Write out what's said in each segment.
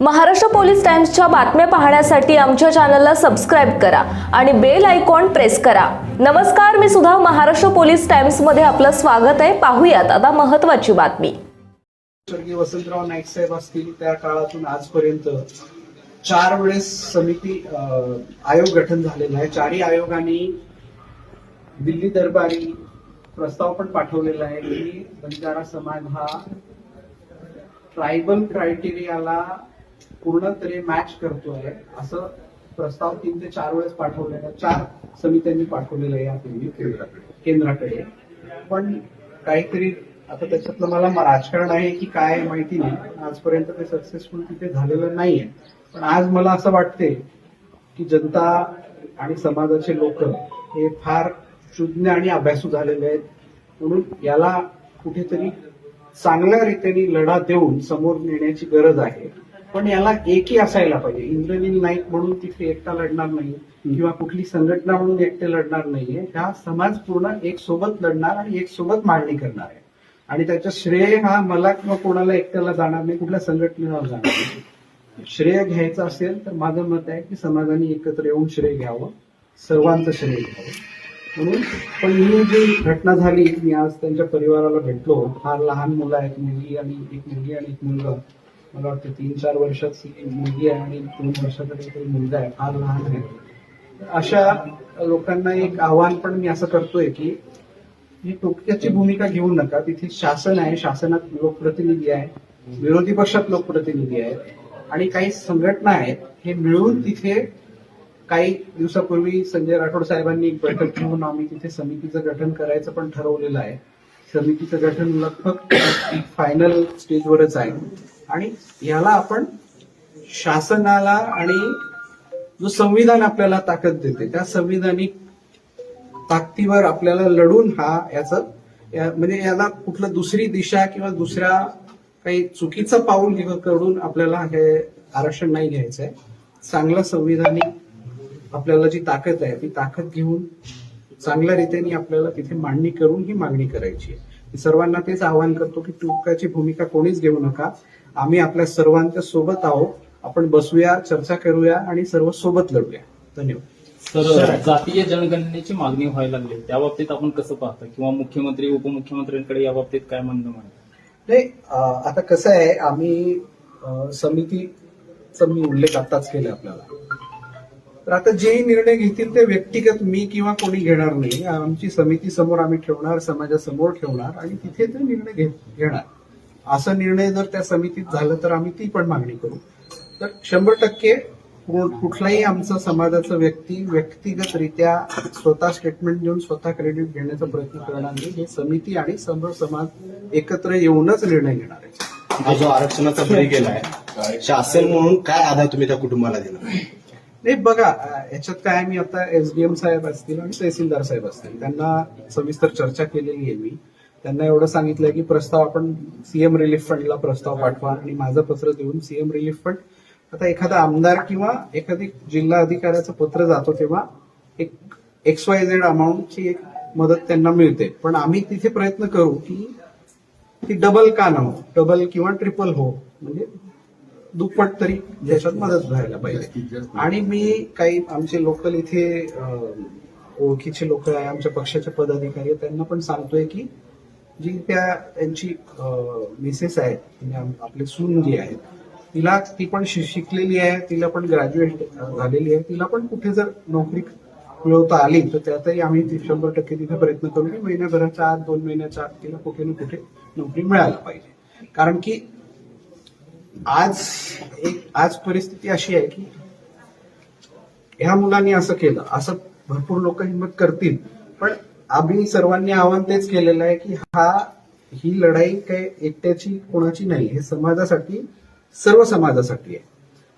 Maharashtra police टाइम्सच्या बातम्या पाहण्यासाठी आमच्या चॅनलला सबस्क्राईब करा आणि बेल आयकॉन प्रेस करा. नमस्कार मी सुद्धा महाराष्ट्र पोलीस टाइम्समध्ये आपलं स्वागत आहे. पाहूयात आता महत्वाची बातमी. स्वर्गीय वसंतराव नाईक साहेब असतील त्या काळातून आजपर्यंत चार वेळेस समिती आयोग गठन झालेला आहे. चारही आयोगाने दिल्ली दरबारी प्रस्ताव पण पाठवलेला आहे की बंजारा समाज हा ट्रायबल क्रायटेरियाला पूर्ण तरी मॅच करतोय असं प्रस्ताव तीन ते चार वेळेस पाठवलेला. चार समित्यांनी पाठवलेलं आहे यापूर्वी केंद्राकडे. पण काहीतरी आता त्याच्यातलं मला राजकारण आहे की काय माहिती नाही. आजपर्यंत ते सक्सेसफुल तिथे झालेलं नाहीये. पण आज मला असं वाटते की जनता आणि समाजाचे लोक हे फार शुद्ध आणि अभ्यासू झालेले आहेत. म्हणून याला कुठेतरी चांगल्या रीतीने लढा देऊन समोर नेण्याची गरज आहे. पण याला एकही असायला पाहिजे. इंद्रनील नाईक म्हणून तिथे एकटा लढणार नाही किंवा कुठली संघटना म्हणून एकटे लढणार नाहीये. हा समाज पूर्ण एक सोबत लढणार आणि एक सोबत मांडणी करणार आहे. आणि त्याचं श्रेय हा मला किंवा कोणाला एकट्याला जाणार नाही कुठल्या संघटनेला जाणार नाही. श्रेय घ्यायचं असेल तर माझं मत आहे की समाजाने एकत्र येऊन श्रेय घ्यावं सर्वांचं श्रेय घ्यावं. म्हणून पण ही जी घटना झाली मी आज त्यांच्या परिवाराला भेटलो. फार लहान मुलं आहेत मुलगी आणि एक मुलगी आणि एक मुलगा. मला वाटतं तीन चार वर्षाची मुलगी आहे आणि दोन वर्षाचा काहीतरी मुलगा आहे फार लहान आहे. अशा लोकांना एक आव्हान पण मी असं करतोय की ही टोक्याची भूमिका घेऊ नका. तिथे शासन आहे शासनात लोकप्रतिनिधी आहे विरोधी पक्षात लोकप्रतिनिधी आहेत आणि काही संघटना आहेत हे मिळून तिथे काही दिवसापूर्वी संजय राठोड साहेबांनी एक बैठक घेऊन आम्ही तिथे समितीचं गठन करायचं पण ठरवलेलं आहे. समितीचं गठन लगभग फायनल स्टेजवरच आहे. आणि याला आपण शासनाला आणि जो संविधान आपल्याला ताकद देते त्या संविधानिक ताकदीवर आपल्याला लढून हा याचं या- म्हणजे याला कुठलं दुसरी दिशा किंवा दुसऱ्या काही चुकीचं पाऊल करून आपल्याला हे आरक्षण नाही घ्यायचं आहे चांगलं संविधानिक आपल्याला जी ताकद आहे ती ताकद घेऊन चांगल्या रीतीने आपल्याला तिथे मांडणी करून ही मागणी करायची आहे. सर्वांना तेच आवाहन करतो की टोकाची भूमिका कोणीच घेऊ नका. आम्ही आपल्या सर्वांच्या सोबत आहोत. आपण बसूया चर्चा करूया आणि सर्व सोबत लढूया. धन्यवाद. तर जातीय जनगणनेची मागणी व्हायला लागली. त्या बाबतीत आपण कसं पाहता? किंवा मुख्यमंत्री उपमुख्यमंत्र्यांकडे या बाबतीत काय म्हणणं म्हणतात नाही आता कसं आहे आम्ही समितीचा मी उल्लेख आताच केला आपल्याला. तर आता जेही निर्णय घेतील ते व्यक्तिगत मी किंवा कोणी घेणार नाही. आमची समिती समोर आम्ही ठेवणार समाजासमोर ठेवणार आणि तिथे ते निर्णय घेणार. असा निर्णय जर त्या समितीत झालं तर आम्ही ती पण मागणी करू. तर शंभर टक्के कुठलाही आमचा समाजाचा व्यक्ती व्यक्तिगतरित्या स्वतः स्टेटमेंट देऊन स्वतः क्रेडिट घेण्याचा प्रयत्न करणार नाही. हे समिती आणि समोर समाज एकत्र येऊनच निर्णय घेणार आहे. हा जो आरक्षणाचा बळी गेलाय शासन म्हणून काय आधार तुम्ही त्या कुटुंबाला दिला? नाही बघा याच्यात काय मी आता एसडीएम साहेब असतील आणि तहसीलदार साहेब असतील त्यांना सविस्तर चर्चा केलेली आहे मी. त्यांना एवढं सांगितलंय की प्रस्ताव आपण सीएम रिलीफ फंडला प्रस्ताव पाठवा आणि माझं पत्र देऊन सीएम रिलीफ फंड आता एखादा आमदार किंवा एखादी जिल्हा अधिकाऱ्याचं पत्र जातो तेव्हा एक एक्स वाय झेड अमाऊंटची एक मदत त्यांना मिळते. पण आम्ही तिथे प्रयत्न करू की ती डबल का न हो डबल किंवा ट्रिपल हो. म्हणजे दुप्पट तरी ज्याच्यात मदत व्हायला पाहिजे. आणि मी काही आमचे लोकल इथे ओळखीचे लोक आहे आमच्या पक्षाचे पदाधिकारी आहेत, त्यांना पण सांगतोय की जी त्या त्यांची मिसेस आहेत म्हणजे आपले सून जी आहे तिला ती पण शिकलेली आहे तिला पण ग्रॅज्युएट झालेली आहे तिला पण कुठे जर नोकरी मिळवता आली तर त्यातही आम्ही शंभर टक्के तिथे प्रयत्न करू की महिन्याभराच्या आत दोन महिन्याच्या आत तिला कुठे ना कुठे नोकरी मिळायला पाहिजे. कारण की आज एक आज परिस्थिती अशी आहे की ह्या मुलांनी असं केलं असं भरपूर लोक हिंमत करतील पण आम्ही सर्वांनी आव्हान तेच केलेलं आहे की हा ही लढाई काय एकट्याची कोणाची नाही हे समाजासाठी सर्व समाजासाठी आहे.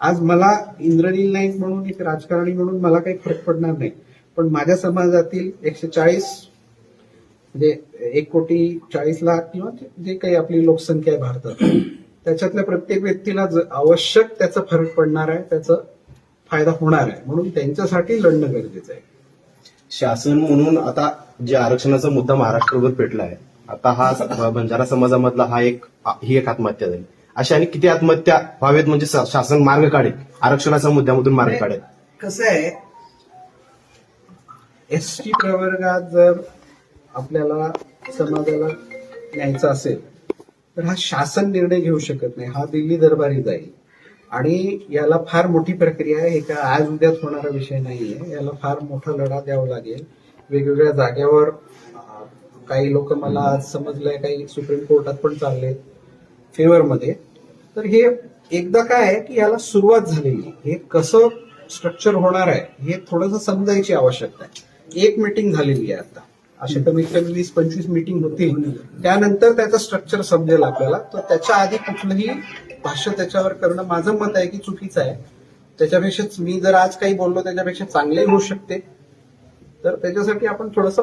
आज मला इंद्रनील नाईक म्हणून एक राजकारणी म्हणून मला काही फरक पडणार नाही. पण माझ्या समाजातील एकशे चाळीस म्हणजे एक कोटी चाळीस लाख किंवा जे काही आपली लोकसंख्या आहे भारतात त्याच्यातल्या प्रत्येक व्यक्तीला आवश्यक त्याचा फरक पडणार आहे त्याचा फायदा होणार आहे. म्हणून त्यांच्यासाठी लढणं गरजेचं आहे. शासन म्हणून आता जे आरक्षणाचा मुद्दा महाराष्ट्रभर पेटला आहे आता हा बंजारा समाजामधला हा एक ही एक आत्महत्या झाली. अशा आणि किती आत्महत्या व्हावेत म्हणजे शासन मार्ग काढेल आरक्षणाच्या मुद्द्यामधून मार्ग काढेल. कसं आहे एस टी प्रवर्गात जर आपल्याला समाजाला न्यायचं असेल तर हा शासन निर्णय घेऊ शकत नाही हा दिल्ली दरबारी जाईल. आणि याला फार मोठी प्रक्रिया आहे. हे आज उद्याच होणारा विषय नाहीये. याला फार मोठा लढा द्यावा लागेल. वेगवेगळ्या जाग्यावर काही लोक मला आज समजलंय काही सुप्रीम कोर्टात पण चालले फेवरमध्ये. तर हे एकदा काय आहे की याला सुरुवात झालेली आहे. हे कसं स्ट्रक्चर होणार आहे हे थोडंसं समजायची आवश्यकता आहे. एक मीटिंग झालेली आहे आता. असे कमीत कमी वीस पंचवीस मीटिंग होतील. त्यानंतर त्याचं स्ट्रक्चर समजेल आपल्याला. तर त्याच्या आधी कुठलंही भाष्य त्याच्यावर करणं माझं मत आहे की चुकीचं आहे. त्याच्यापेक्षाच मी जर आज काही बोललो त्याच्यापेक्षा चांगले होऊ शकते. तर त्याच्यासाठी आपण थोडंसं